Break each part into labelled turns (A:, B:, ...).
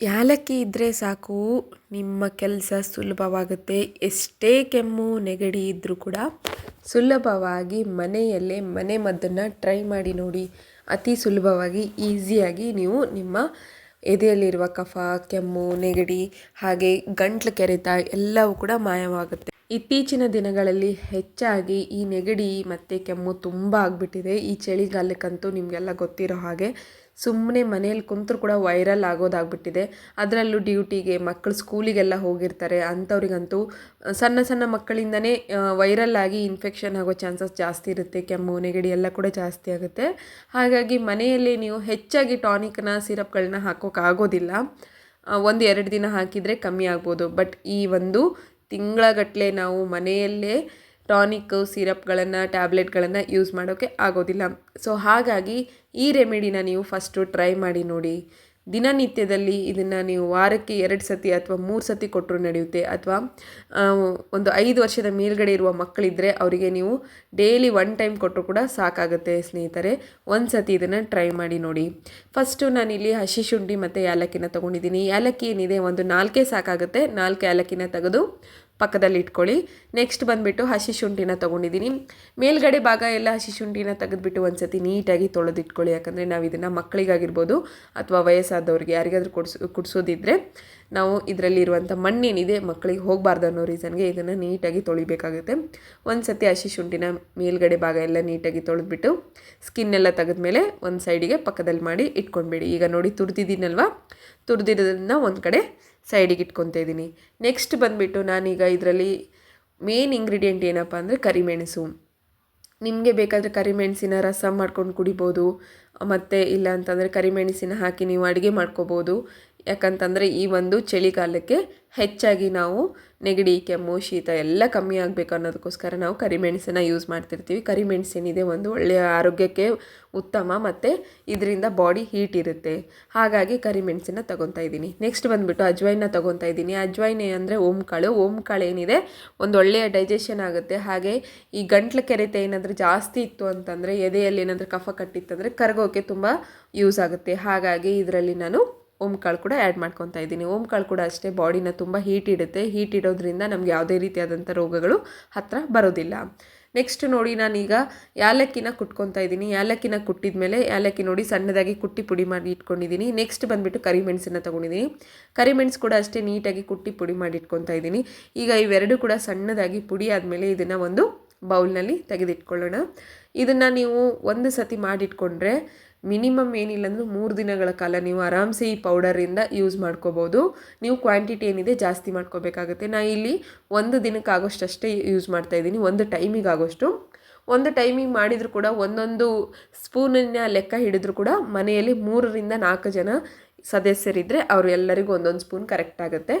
A: ಯಾಲಕ್ಕಿ ಇದ್ದರೆ ಸಾಕು, ನಿಮ್ಮ ಕೆಲಸ ಸುಲಭವಾಗುತ್ತೆ. ಎಷ್ಟೇ ಕೆಮ್ಮು, ನೆಗಡಿ ಇದ್ದರೂ ಕೂಡ ಸುಲಭವಾಗಿ ಮನೆಯಲ್ಲೇ ಮನೆ ಮದ್ದನ್ನು ಟ್ರೈ ಮಾಡಿ ನೋಡಿ. ಅತಿ ಸುಲಭವಾಗಿ ಈಸಿಯಾಗಿ ನೀವು ನಿಮ್ಮ ಎದೆಯಲ್ಲಿರುವ ಕಫ, ಕೆಮ್ಮು, ನೆಗಡಿ, ಹಾಗೆ ಗಂಟ್ಲು ಕೆರೆತ ಎಲ್ಲವೂ ಕೂಡ ಮಾಯವಾಗುತ್ತೆ. ಇತ್ತೀಚಿನ ದಿನಗಳಲ್ಲಿ ಹೆಚ್ಚಾಗಿ ಈ ನೆಗಡಿ ಮತ್ತು ಕೆಮ್ಮು ತುಂಬ ಆಗಿಬಿಟ್ಟಿದೆ. ಈ ಚಳಿಗಾಲಕ್ಕಂತೂ ನಿಮಗೆಲ್ಲ ಗೊತ್ತಿರೋ ಹಾಗೆ ಸುಮ್ಮನೆ ಮನೆಯಲ್ಲಿ ಕುಂತರೂ ಕೂಡ ವೈರಲ್ ಆಗೋದಾಗ್ಬಿಟ್ಟಿದೆ. ಅದರಲ್ಲೂ ಡ್ಯೂಟಿಗೆ ಮಕ್ಕಳು ಸ್ಕೂಲಿಗೆಲ್ಲ ಹೋಗಿರ್ತಾರೆ. ಅಂಥವ್ರಿಗಂತೂ ಸಣ್ಣ ಸಣ್ಣ ಮಕ್ಕಳಿಂದನೇ ವೈರಲ್ ಆಗಿ ಇನ್ಫೆಕ್ಷನ್ ಆಗೋ ಚಾನ್ಸಸ್ ಜಾಸ್ತಿ ಇರುತ್ತೆ. ಕೆಮ್ಮು, ನೆಗಡಿ ಎಲ್ಲ ಕೂಡ ಜಾಸ್ತಿ ಆಗುತ್ತೆ. ಹಾಗಾಗಿ ಮನೆಯಲ್ಲಿ ನೀವು ಹೆಚ್ಚಾಗಿ ಟಾನಿಕ್ನ ಸಿರಪ್ಗಳನ್ನ ಹಾಕೋಕ್ಕಾಗೋದಿಲ್ಲ ಒಂದು ಎರಡು ದಿನ ಹಾಕಿದರೆ ಕಮ್ಮಿ ಆಗ್ಬೋದು. ಬಟ್ ಈ ಒಂದು ತಿಂಗಳಗಟ್ಟಲೆ ನಾವು ಮನೆಯಲ್ಲೇ ಟಾನಿಕ್ಕು ಸಿರಪ್ಗಳನ್ನು, ಟ್ಯಾಬ್ಲೆಟ್ಗಳನ್ನು ಯೂಸ್ ಮಾಡೋಕ್ಕೆ ಆಗೋದಿಲ್ಲ. ಸೊ ಹಾಗಾಗಿ ಈ ರೆಮಿಡಿನ ನೀವು ಫಸ್ಟು ಟ್ರೈ ಮಾಡಿ ನೋಡಿ. ದಿನನಿತ್ಯದಲ್ಲಿ ಇದನ್ನು ನೀವು ವಾರಕ್ಕೆ ಎರಡು ಸತಿ ಅಥವಾ ಮೂರು ಸತಿ ಕೊಟ್ಟರು ನಡೆಯುತ್ತೆ. ಅಥವಾ ಒಂದು ಐದು ವರ್ಷದ ಮೇಲ್ಗಡೆ ಇರುವ ಮಕ್ಕಳಿದ್ದರೆ ಅವರಿಗೆ ನೀವು ಡೈಲಿ ಒನ್ ಟೈಮ್ ಕೊಟ್ಟರು ಕೂಡ ಸಾಕಾಗುತ್ತೆ ಸ್ನೇಹಿತರೆ. ಒಂದು ಸತಿ ಇದನ್ನು ಟ್ರೈ ಮಾಡಿ ನೋಡಿ. ಫಸ್ಟು ನಾನಿಲ್ಲಿ ಹಸಿ ಶುಂಠಿ ಮತ್ತು ಏಲಕ್ಕಿನ ತೊಗೊಂಡಿದ್ದೀನಿ. ಏಲಕ್ಕಿ ಏನಿದೆ, ಒಂದು ನಾಲ್ಕೇ ಸಾಕಾಗುತ್ತೆ. ನಾಲ್ಕು ಏಲಕ್ಕಿನ ತೆಗೆದು ಪಕ್ಕದಲ್ಲಿ ಇಟ್ಕೊಳ್ಳಿ. ನೆಕ್ಸ್ಟ್ ಬಂದುಬಿಟ್ಟು ಹಸಿ ಶುಂಠಿನ ತೊಗೊಂಡಿದ್ದೀನಿ. ಮೇಲ್ಗಡೆ ಭಾಗ ಎಲ್ಲ ಹಸಿ ಶುಂಠಿನ ತೆಗೆದುಬಿಟ್ಟು ಒಂದು ಸತಿ ನೀಟಾಗಿ ತೊಳೆದಿಟ್ಕೊಳ್ಳಿ. ಯಾಕಂದರೆ ನಾವು ಇದನ್ನು ಮಕ್ಕಳಿಗಾಗಿರ್ಬೋದು ಅಥವಾ ವಯಸ್ಸಾದವ್ರಿಗೆ ಯಾರಿಗಾದರೂ ಕೊಡ್ಸ್ ಕುಡಿಸೋದಿದ್ದರೆ ನಾವು ಇದರಲ್ಲಿರುವಂಥ ಮಣ್ಣೇನಿದೆ ಮಕ್ಕಳಿಗೆ ಹೋಗಬಾರ್ದು ಅನ್ನೋ ರೀಸನ್ಗೆ ಇದನ್ನು ನೀಟಾಗಿ ತೊಳಿಬೇಕಾಗುತ್ತೆ. ಒಂದು ಸತಿ ಹಸಿ ಶುಂಠಿನ ಮೇಲ್ಗಡೆ ಭಾಗ ಎಲ್ಲ ನೀಟಾಗಿ ತೊಳೆದ್ಬಿಟ್ಟು ಸ್ಕಿನ್ನೆಲ್ಲ ತೆಗೆದ್ಮೇಲೆ ಒಂದು ಸೈಡಿಗೆ ಪಕ್ಕದಲ್ಲಿ ಮಾಡಿ ಇಟ್ಕೊಂಡ್ಬಿಡಿ. ಈಗ ನೋಡಿ ತುರಿದಿದ್ದೀನಲ್ವ? ತುರ್ದಿರೋದನ್ನ ಒಂದು ಕಡೆ ಸೈಡಿಗೆ ಇಟ್ಕೊತಾ ಇದ್ದೀನಿ. ನೆಕ್ಸ್ಟ್ ಬಂದುಬಿಟ್ಟು ನಾನೀಗ ಇದರಲ್ಲಿ ಮೇನ್ ಇಂಗ್ರೀಡಿಯೆಂಟ್ ಏನಪ್ಪ ಅಂದರೆ ಕರಿಮೆಣಸು. ನಿಮಗೆ ಬೇಕಾದರೆ ಕರಿಮೆಣಸಿನ ರಸ ಮಾಡ್ಕೊಂಡು ಕುಡಿಬೋದು. ಮತ್ತು ಇಲ್ಲ ಅಂತಂದರೆ ಕರಿಮೆಣಸಿನ ಹಾಕಿ ನೀವು ಅಡುಗೆ ಮಾಡ್ಕೋಬೋದು. ಯಾಕಂತಂದರೆ ಈ ಒಂದು ಚಳಿಗಾಲಕ್ಕೆ ಹೆಚ್ಚಾಗಿ ನಾವು ನೆಗಡಿ, ಕೆಮ್ಮು, ಶೀತ ಎಲ್ಲ ಕಮ್ಮಿ ಆಗಬೇಕು ಅನ್ನೋದಕ್ಕೋಸ್ಕರ ನಾವು ಕರಿಮೆಣಸನ್ನು ಯೂಸ್ ಮಾಡ್ತಿರ್ತೀವಿ. ಕರಿಮೆಣಸಿನಿದೆ ಒಂದು ಒಳ್ಳೆಯ ಆರೋಗ್ಯಕ್ಕೆ ಉತ್ತಮ ಮತ್ತು ಇದರಿಂದ ಬಾಡಿ ಹೀಟ್ ಇರುತ್ತೆ. ಹಾಗಾಗಿ ಕರಿಮೆಣಸನ್ನ ತೊಗೊತಾ ಇದ್ದೀನಿ. ನೆಕ್ಸ್ಟ್ ಬಂದುಬಿಟ್ಟು ಅಜ್ವೈನ ತೊಗೊತಾ ಇದ್ದೀನಿ. ಅಜ್ವೈನ್ ಅಂದರೆ ಓಮ್ ಕಾಳು ಏನಿದೆ? ಒಂದು ಒಳ್ಳೆಯ ಡೈಜೆಷನ್ ಆಗುತ್ತೆ. ಹಾಗೆ ಈ ಗಂಟ್ಲು ಕೆರೆತ ಏನಾದರೂ ಜಾಸ್ತಿ ಇತ್ತು ಅಂತಂದರೆ ಎದೆಯಲ್ಲಿ ಏನಾದರೂ ಕಫ ಕಟ್ಟಿತ್ತಂದರೆ ಕರಗೋಕ್ಕೆ ತುಂಬ ಯೂಸ್ ಆಗುತ್ತೆ. ಹಾಗಾಗಿ ಇದರಲ್ಲಿ ನಾನು ಓಂಕಾಳು ಕೂಡ ಆ್ಯಡ್ ಮಾಡ್ಕೊತಾ ಇದ್ದೀನಿ. ಓಂಕಾಳು ಕೂಡ ಅಷ್ಟೇ ಬಾಡಿನ ತುಂಬ ಹೀಟ್ ಇಡುತ್ತೆ. ಹೀಟ್ ಇಡೋದ್ರಿಂದ ನಮ್ಗೆ ಯಾವುದೇ ರೀತಿಯಾದಂಥ ರೋಗಗಳು ಹತ್ತಿರ ಬರೋದಿಲ್ಲ. ನೆಕ್ಸ್ಟ್ ನೋಡಿ ನಾನೀಗ ಯಾಲಕ್ಕಿನ ಕುಟ್ಕೊತಾ ಇದ್ದೀನಿ. ಯಾಲಕ್ಕಿನ ಕುಟ್ಟಿದ ಮೇಲೆ ಯಾಲಕ್ಕಿ ನೋಡಿ ಸಣ್ಣದಾಗಿ ಕುಟ್ಟಿ ಪುಡಿ ಮಾಡಿ ಇಟ್ಕೊಂಡಿದ್ದೀನಿ. ನೆಕ್ಸ್ಟ್ ಬಂದುಬಿಟ್ಟು ಕರಿಮೆಣಸನ್ನು ತೊಗೊಂಡಿದ್ದೀನಿ. ಕರಿಮೆಣಸು ಕೂಡ ಅಷ್ಟೇ ನೀಟಾಗಿ ಕುಟ್ಟಿ ಪುಡಿ ಮಾಡಿ ಇಟ್ಕೊತಾ ಇದ್ದೀನಿ. ಈಗ ಇವೆರಡು ಕೂಡ ಸಣ್ಣದಾಗಿ ಪುಡಿ ಆದಮೇಲೆ ಇದನ್ನು ಒಂದು ಬೌಲ್ನಲ್ಲಿ ತೆಗೆದಿಟ್ಕೊಳ್ಳೋಣ. ಇದನ್ನು ನೀವು ಒಂದು ಸತಿ ಮಾಡಿಟ್ಕೊಂಡ್ರೆ ಮಿನಿಮಮ್ ಏನಿಲ್ಲ ಅಂದರೂ ಮೂರು ದಿನಗಳ ಕಾಲ ನೀವು ಆರಾಮ್ಸೆ ಈ ಪೌಡರಿಂದ ಯೂಸ್ ಮಾಡ್ಕೋಬೋದು. ನೀವು ಕ್ವಾಂಟಿಟಿ ಏನಿದೆ ಜಾಸ್ತಿ ಮಾಡ್ಕೋಬೇಕಾಗುತ್ತೆ. ನಾನು ಇಲ್ಲಿ ಒಂದು ದಿನಕ್ಕೆ ಆಗೋಷ್ಟು ಅಷ್ಟೇ ಯೂಸ್ ಮಾಡ್ತಾಯಿದ್ದೀನಿ ಒಂದು ಟೈಮಿಗೆ ಆಗೋಷ್ಟು. ಒಂದು ಟೈಮಿಗೆ ಮಾಡಿದರೂ ಕೂಡ ಒಂದೊಂದು ಸ್ಪೂನನ್ನ ಲೆಕ್ಕ ಹಿಡಿದ್ರು ಕೂಡ ಮನೆಯಲ್ಲಿ ಮೂರರಿಂದ ನಾಲ್ಕು ಜನ ಸದಸ್ಯರಿದ್ದರೆ ಅವರು ಎಲ್ಲರಿಗೂ ಒಂದೊಂದು ಸ್ಪೂನ್ ಕರೆಕ್ಟ್ ಆಗುತ್ತೆ.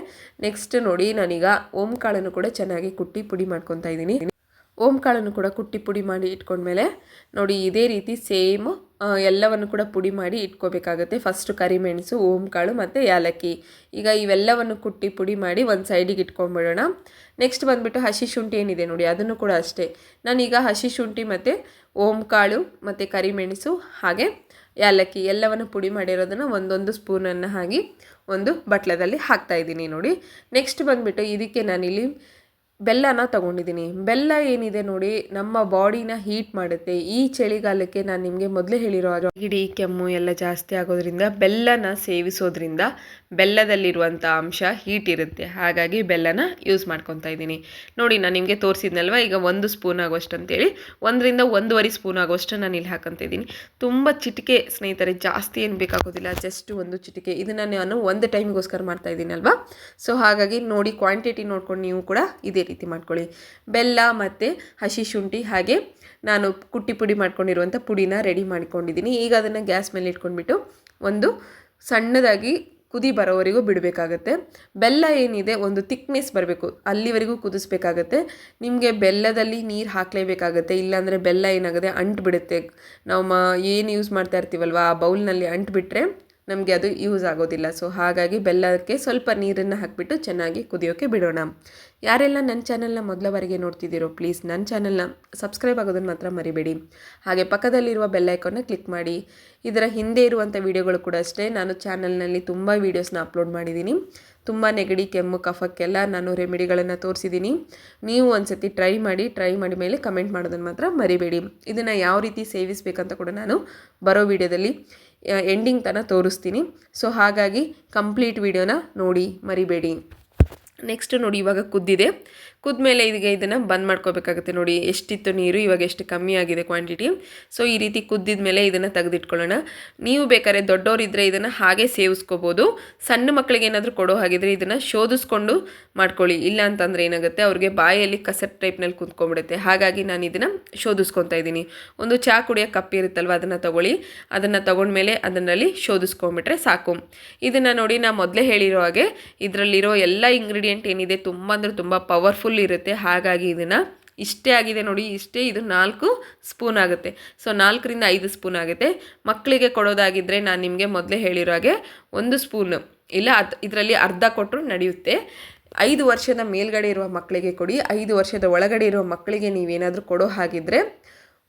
A: ನೆಕ್ಸ್ಟ್ ನೋಡಿ ನಾನೀಗ ಓಂ ಕಾಳನ್ನು ಕೂಡ ಚೆನ್ನಾಗಿ ಕುಟ್ಟಿ ಪುಡಿ ಮಾಡ್ಕೊತಾ ಇದ್ದೀನಿ. ಓಂ ಕಾಳನ್ನು ಕೂಡ ಕುಟ್ಟಿ ಪುಡಿ ಮಾಡಿ ಇಟ್ಕೊಂಡ್ಮೇಲೆ ನೋಡಿ ಇದೇ ರೀತಿ ಸೇಮ್ ಎಲ್ಲವನ್ನು ಕೂಡ ಪುಡಿ ಮಾಡಿ ಇಟ್ಕೋಬೇಕಾಗುತ್ತೆ. ಫಸ್ಟು ಕರಿಮೆಣಸು ಓಂ ಕಾಳು ಮತ್ತು ಏಲಕ್ಕಿ ಈಗ ಇವೆಲ್ಲವನ್ನು ಕುಟ್ಟಿ ಪುಡಿ ಮಾಡಿ ಒಂದು ಸೈಡಿಗೆ ಇಟ್ಕೊಂಡ್ಬಿಡೋಣ. ನೆಕ್ಸ್ಟ್ ಬಂದುಬಿಟ್ಟು ಹಸಿ ಶುಂಠಿ ಏನಿದೆ ನೋಡಿ, ಅದನ್ನು ಕೂಡ ಅಷ್ಟೇ. ನಾನೀಗ ಹಸಿ ಶುಂಠಿ ಮತ್ತು ಓಂ ಕಾಳು ಮತ್ತು ಕರಿಮೆಣಸು ಹಾಗೆ ಏಲಕ್ಕಿ ಎಲ್ಲವನ್ನು ಪುಡಿ ಮಾಡಿರೋದನ್ನು ಒಂದೊಂದು ಸ್ಪೂನನ್ನು ಹಾಕಿ ಒಂದು ಬಟ್ಲದಲ್ಲಿ ಹಾಕ್ತಾಯಿದ್ದೀನಿ ನೋಡಿ. ನೆಕ್ಸ್ಟ್ ಬಂದುಬಿಟ್ಟು ಇದಕ್ಕೆ ನಾನಿಲ್ಲಿ ಬೆಲ್ಲನ ತಗೊಂಡಿದ್ದೀನಿ. ಬೆಲ್ಲ ಏನಿದೆ ನೋಡಿ, ನಮ್ಮ ಬಾಡಿನ ಹೀಟ್ ಮಾಡುತ್ತೆ. ಈ ಚಳಿಗಾಲಕ್ಕೆ ನಾನು ನಿಮಗೆ ಮೊದಲೇ ಹೇಳಿರೋ ಗಿಡಿ, ಕೆಮ್ಮು ಎಲ್ಲ ಜಾಸ್ತಿ ಆಗೋದ್ರಿಂದ ಬೆಲ್ಲನ ಸೇವಿಸೋದ್ರಿಂದ ಬೆಲ್ಲದಲ್ಲಿರುವಂಥ ಅಂಶ ಹೀಟ್ ಇರುತ್ತೆ. ಹಾಗಾಗಿ ಬೆಲ್ಲನ ಯೂಸ್ ಮಾಡ್ಕೊತಾ ಇದ್ದೀನಿ. ನೋಡಿ, ನಾನು ನಿಮಗೆ ತೋರಿಸಿದ್ನಲ್ವ? ಈಗ ಒಂದು ಸ್ಪೂನ್ ಆಗೋಷ್ಟು ಅಂತೇಳಿ, ಒಂದರಿಂದ ಒಂದೂವರೆ ಸ್ಪೂನ್ ಆಗೋಷ್ಟು ನಾನು ಇಲ್ಲಿ ಹಾಕೊತ ಇದ್ದೀನಿ. ತುಂಬ ಚಿಟಿಕೆ ಸ್ನೇಹಿತರೆ, ಜಾಸ್ತಿ ಏನು ಬೇಕಾಗೋದಿಲ್ಲ, ಜಸ್ಟ್ ಒಂದು ಚಿಟಿಕೆ. ಇದನ್ನು ನಾನು ಒಂದು ಟೈಮಿಗೋಸ್ಕರ ಮಾಡ್ತಾ ಇದ್ದೀನಲ್ವ? ಸೊ ಹಾಗಾಗಿ ನೋಡಿ ಕ್ವಾಂಟಿಟಿ ನೋಡ್ಕೊಂಡು ನೀವು ಕೂಡ ಇದೇ ರೀತಿ ಮಾಡ್ಕೊಳ್ಳಿ. ಬೆಲ್ಲ ಮತ್ತು ಹಸಿ ಶುಂಠಿ ಹಾಗೆ ನಾನು ಕುಟ್ಟಿ ಪುಡಿ ಮಾಡ್ಕೊಂಡಿರುವಂಥ ಪುಡಿನ ರೆಡಿ ಮಾಡ್ಕೊಂಡಿದ್ದೀನಿ. ಈಗ ಅದನ್ನು ಗ್ಯಾಸ್ ಮೇಲೆ ಇಟ್ಕೊಂಡ್ಬಿಟ್ಟು ಒಂದು ಸಣ್ಣದಾಗಿ ಕುದಿ ಬರೋವರೆಗೂ ಬಿಡಬೇಕಾಗತ್ತೆ. ಬೆಲ್ಲ ಏನಿದೆ ಒಂದು ತಿಕ್ನೆಸ್ ಬರಬೇಕು. ಅಲ್ಲಿವರೆಗೂ ಕುದಿಸ್ಬೇಕಾಗತ್ತೆ. ನಿಮಗೆ ಬೆಲ್ಲದಲ್ಲಿ ನೀರು ಹಾಕಲೇಬೇಕಾಗತ್ತೆ. ಇಲ್ಲಾಂದರೆ ಬೆಲ್ಲ ಏನಾಗುತ್ತೆ ಅಂಟು ಬಿಡುತ್ತೆ ನಾವು ಮ ಏನು ಯೂಸ್ ಮಾಡ್ತಾ ಇರ್ತೀವಲ್ವ? ಆ ಬೌಲ್ನಲ್ಲಿ ಅಂಟು ಬಿಟ್ಟರೆ ನಮಗೆ ಅದು ಯೂಸ್ ಆಗೋದಿಲ್ಲ. ಸೊ ಹಾಗಾಗಿ ಬೆಲ್ಲಕ್ಕೆ ಸ್ವಲ್ಪ ನೀರನ್ನು ಹಾಕಿಬಿಟ್ಟು ಚೆನ್ನಾಗಿ ಕುದಿಯೋಕ್ಕೆ ಬಿಡೋಣ. ಯಾರೆಲ್ಲ ನನ್ನ ಚಾನಲ್ನ ಮೊದಲ ಬಾರಿಗೆ ನೋಡ್ತಿದ್ದೀರೋ ಪ್ಲೀಸ್ ನನ್ನ ಚಾನಲ್ನ ಸಬ್ಸ್ಕ್ರೈಬ್ ಆಗೋದನ್ನು ಮಾತ್ರ ಮರಿಬೇಡಿ. ಹಾಗೆ ಪಕ್ಕದಲ್ಲಿರುವ ಬೆಲ್ ಐಕಾನ್ನ ಕ್ಲಿಕ್ ಮಾಡಿ. ಇದರ ಹಿಂದೆ ಇರುವಂಥ ವೀಡಿಯೋಗಳು ಕೂಡ ಅಷ್ಟೇ. ನಾನು ಚಾನಲ್ನಲ್ಲಿ ತುಂಬ ವೀಡಿಯೋಸ್ನ ಅಪ್ಲೋಡ್ ಮಾಡಿದ್ದೀನಿ ತುಂಬ ನೆಗಡಿ, ಕೆಮ್ಮು, ಕಫಕ್ಕೆಲ್ಲ ನಾನು ರೆಮಿಡಿಗಳನ್ನು ತೋರಿಸಿದ್ದೀನಿ ನೀವು ಒಂದ್ಸತಿ ಟ್ರೈ ಮಾಡಿ ಟ್ರೈ ಮಾಡಿ ಮೇಲೆ ಕಮೆಂಟ್ ಮಾಡೋದನ್ನು ಮಾತ್ರ ಮರಿಬೇಡಿ. ಇದನ್ನು ಯಾವ ರೀತಿ ಸೇವಿಸಬೇಕಂತ ಕೂಡ ನಾನು ಬರೋ ವಿಡಿಯೋದಲ್ಲಿ ಎಂಡಿಂಗ್ ತನಕ ತೋರಿಸ್ತೀನಿ. ಸೊ ಹಾಗಾಗಿ ಕಂಪ್ಲೀಟ್ ವಿಡಿಯೋನ ನೋಡಿ ಮರಿಬೇಡಿ. ನೆಕ್ಸ್ಟ್ ನೋಡಿ ಇವಾಗ ಕುದ್ದಿದೆ. ಕುದ್ಮೇಲೆ ಈಗ ಇದನ್ನು ಬಂದ್ ಮಾಡ್ಕೋಬೇಕಾಗುತ್ತೆ ನೋಡಿ. ಎಷ್ಟಿತ್ತು ನೀರು, ಇವಾಗ ಎಷ್ಟು ಕಮ್ಮಿ ಆಗಿದೆ ಕ್ವಾಂಟಿಟಿ ಸೊ ಈ ರೀತಿ ಕುದ್ದಿದ ಮೇಲೆ ಇದನ್ನು ತೆಗೆದಿಟ್ಕೊಳ್ಳೋಣ. ನೀವು ಬೇಕಾದ್ರೆ ದೊಡ್ಡವರಿದ್ದರೆ ಇದನ್ನು ಹಾಗೆ ಸೇವಿಸ್ಕೋಬೋದು. ಸಣ್ಣ ಮಕ್ಕಳಿಗೆ ಏನಾದರೂ ಕೊಡೋ ಹಾಗಿದ್ರೆ ಇದನ್ನು ಶೋಧಿಸ್ಕೊಂಡು ಮಾಡ್ಕೊಳ್ಳಿ. ಇಲ್ಲ ಅಂತಂದರೆ ಏನಾಗುತ್ತೆ, ಅವ್ರಿಗೆ ಬಾಯಲ್ಲಿ ಕಸಟ್ ಟೈಪ್ನಲ್ಲಿ ಕುತ್ಕೊಂಡ್ಬಿಡುತ್ತೆ. ಹಾಗಾಗಿ ನಾನು ಇದನ್ನು ಶೋಧಿಸ್ಕೊತಾ ಇದ್ದೀನಿ. ಒಂದು ಚಹಾ ಕುಡಿಯೋ ಕಪ್ಪಿ ಇರುತ್ತಲ್ವ, ಅದನ್ನು ತಗೊಳ್ಳಿ. ಅದನ್ನು ತಗೊಂಡ್ಮೇಲೆ ಅದನ್ನಲ್ಲಿ ಶೋಧಿಸ್ಕೊಂಬಿಟ್ರೆ ಸಾಕು. ಇದನ್ನು ನೋಡಿ ನಾನು ಮೊದಲೇ ಹೇಳಿರೋ ಹಾಗೆ, ಇದರಲ್ಲಿರೋ ಎಲ್ಲ ಇಂಗ್ರೀಡಿಯೆಂಟ್ ಏನಿದೆ, ತುಂಬ ಅಂದರೆ ತುಂಬ ಪವರ್ಫುಲ್ ಇರುತ್ತೆ. ಹಾಗಾಗಿ ಇದನ್ನು ಇಷ್ಟೇ ಆಗಿದೆ ನೋಡಿ. ಇಷ್ಟೇ ಇದು ನಾಲ್ಕು ಸ್ಪೂನ್ ಆಗುತ್ತೆ. ಸೊ ನಾಲ್ಕರಿಂದ ಐದು ಸ್ಪೂನ್ ಆಗುತ್ತೆ. ಮಕ್ಕಳಿಗೆ ಕೊಡೋದಾಗಿದ್ದರೆ ನಾನು ನಿಮಗೆ ಮೊದಲೇ ಹೇಳಿರೋ ಹಾಗೆ ಒಂದು ಸ್ಪೂನ್ ಇಲ್ಲ, ಅದು ಇದರಲ್ಲಿ ಅರ್ಧ ಕೊಟ್ಟರು ನಡೆಯುತ್ತೆ. ಐದು ವರ್ಷದ ಮೇಲ್ಗಡೆ ಇರುವ ಮಕ್ಕಳಿಗೆ ಕೊಡಿ. ಐದು ವರ್ಷದ ಒಳಗಡೆ ಇರುವ ಮಕ್ಕಳಿಗೆ ನೀವೇನಾದರೂ ಕೊಡೋ ಹಾಗಿದ್ದರೆ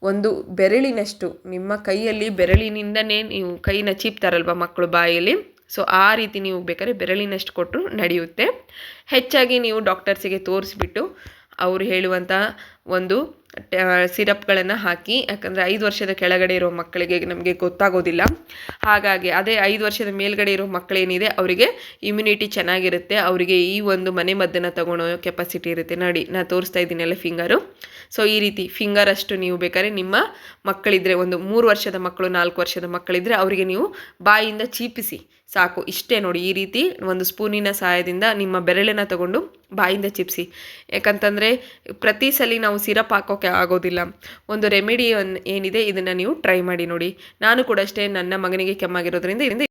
A: ಒಂದು ಬೆರಳಿನಷ್ಟು ನಿಮ್ಮ ಕೈಯಲ್ಲಿ ಬೆರಳಿನಿಂದನೇ ನೀವು ಕೈನ ಚೀಪ್ತಾರಲ್ವ ಮಕ್ಕಳು ಬಾಯಲ್ಲಿ? ಸೊ ಆ ರೀತಿ ನೀವು ಬೇಕಾದ್ರೆ ಬೆರಳಿನಷ್ಟು ಕೊಟ್ಟರು ನಡೆಯುತ್ತೆ. ಹೆಚ್ಚಾಗಿ ನೀವು ಡಾಕ್ಟರ್ಸಿಗೆ ತೋರಿಸ್ಬಿಟ್ಟು ಅವರು ಹೇಳುವಂಥ ಒಂದು ಸಿರಪ್ಗಳನ್ನು ಹಾಕಿ, ಯಾಕಂದರೆ ಐದು ವರ್ಷದ ಕೆಳಗಡೆ ಇರೋ ಮಕ್ಕಳಿಗೆ ನಮಗೆ ಗೊತ್ತಾಗೋದಿಲ್ಲ. ಹಾಗಾಗಿ ಅದೇ ಐದು ವರ್ಷದ ಮೇಲ್ಗಡೆ ಇರೋ ಮಕ್ಕಳೇನಿದೆ, ಅವರಿಗೆ ಇಮ್ಯುನಿಟಿ ಚೆನ್ನಾಗಿರುತ್ತೆ, ಅವರಿಗೆ ಈ ಒಂದು ಮನೆ ಮದ್ದನ್ನು ತಗೊಳ್ಳೋ ಕೆಪಾಸಿಟಿ ಇರುತ್ತೆ. ನೋಡಿ ನಾನು ತೋರಿಸ್ತಾ ಇದ್ದೀನಲ್ಲ ಫಿಂಗರು ಸೊ ಈ ರೀತಿ ಫಿಂಗರ್ ಅಷ್ಟು ನೀವು ಬೇಕಾದ್ರೆ ನಿಮ್ಮ ಮಕ್ಕಳಿದ್ರೆ ಒಂದು ಮೂರು ವರ್ಷದ ಮಕ್ಕಳು, ನಾಲ್ಕು ವರ್ಷದ ಮಕ್ಕಳಿದ್ರೆ ಅವರಿಗೆ ನೀವು ಬಾಯಿಂದ ಚೀಪಿಸಿ ಸಾಕು. ಇಷ್ಟೇ ನೋಡಿ, ಈ ರೀತಿ ಒಂದು ಸ್ಪೂನಿನ ಸಹಾಯದಿಂದ ನಿಮ್ಮ ಬೆರಳನ್ನು ತಗೊಂಡು ಬಾಯಿಂದ ಚಿಪ್ಸಿ. ಯಾಕಂತಂದರೆ, ಪ್ರತಿ ಸಲ ನಾವು ಸಿರಪ್ ಹಾಕೋಕ್ಕೆ ಆಗೋದಿಲ್ಲ. ಒಂದು ರೆಮಿಡಿ ಏನಿದೆ, ಇದನ್ನು ನೀವು ಟ್ರೈ ಮಾಡಿ ನೋಡಿ. ನಾನು ಕೂಡ ಅಷ್ಟೇ ನನ್ನ ಮಗನಿಗೆ ಕೆಮ್ಮಾಗಿರೋದ್ರಿಂದ ಇದರಿಂದ